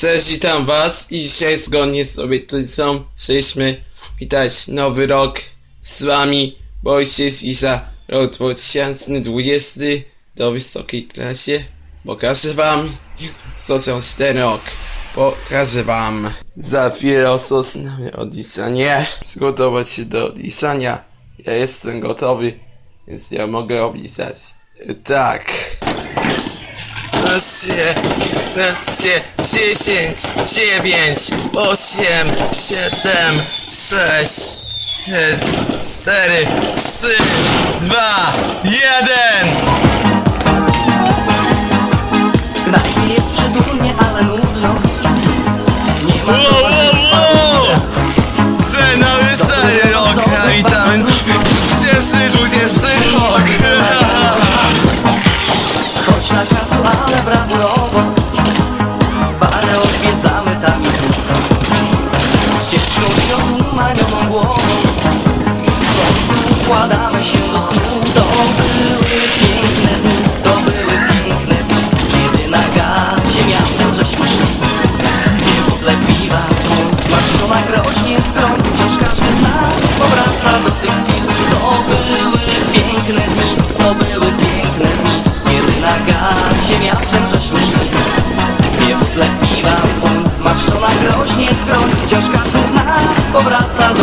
Cześć, witam was i dzisiaj zgodnie z obietnicą chcieliśmy witać nowy rok z wami Wojciech Wisa rok 2020 do wysokiej klasie. Pokażę wam co się ten rok. Pokażę wam. Za chwilę rozpoczynamy odliczanie. Przygotować się do odliczania. Ja jestem gotowy więc ja mogę obliczać. Tak. 16, 10, 9, 8, 7, 6, 4, 3, 2, 1! Chociaż każdy z nas powraca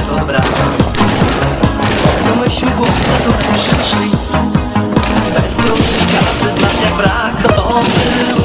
kawałek od Co my śmigłowca tu przyszli Bez drugi każdy z nas jak brak do domu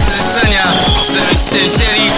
streszczenia, żebyście wzięli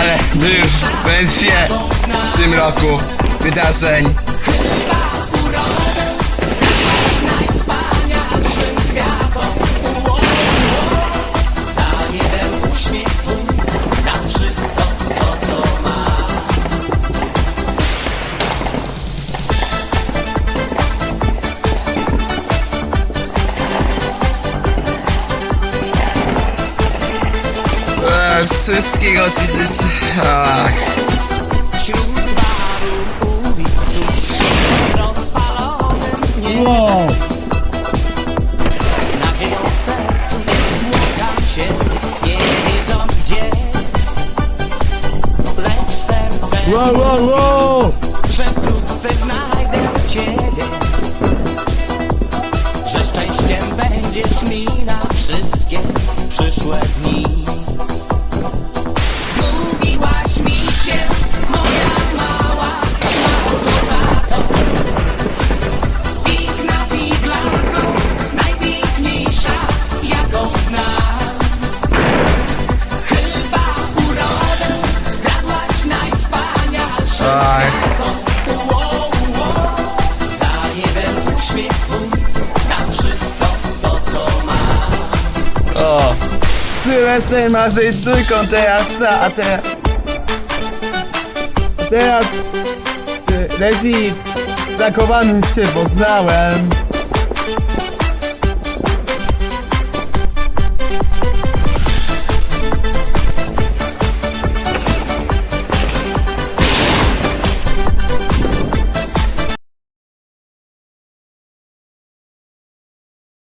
ale już będzie w tym roku wydarzeń. Nie wiedzą gdzie Lecz serce Wow, wow, wow. Że wkrótce znajdę Ciebie Że szczęściem będziesz mi na wszystkie przyszłe dni mam O. Sylwester ma ze stójką teraz, a teraz... Teraz... y, Leci zakowanym się poznałem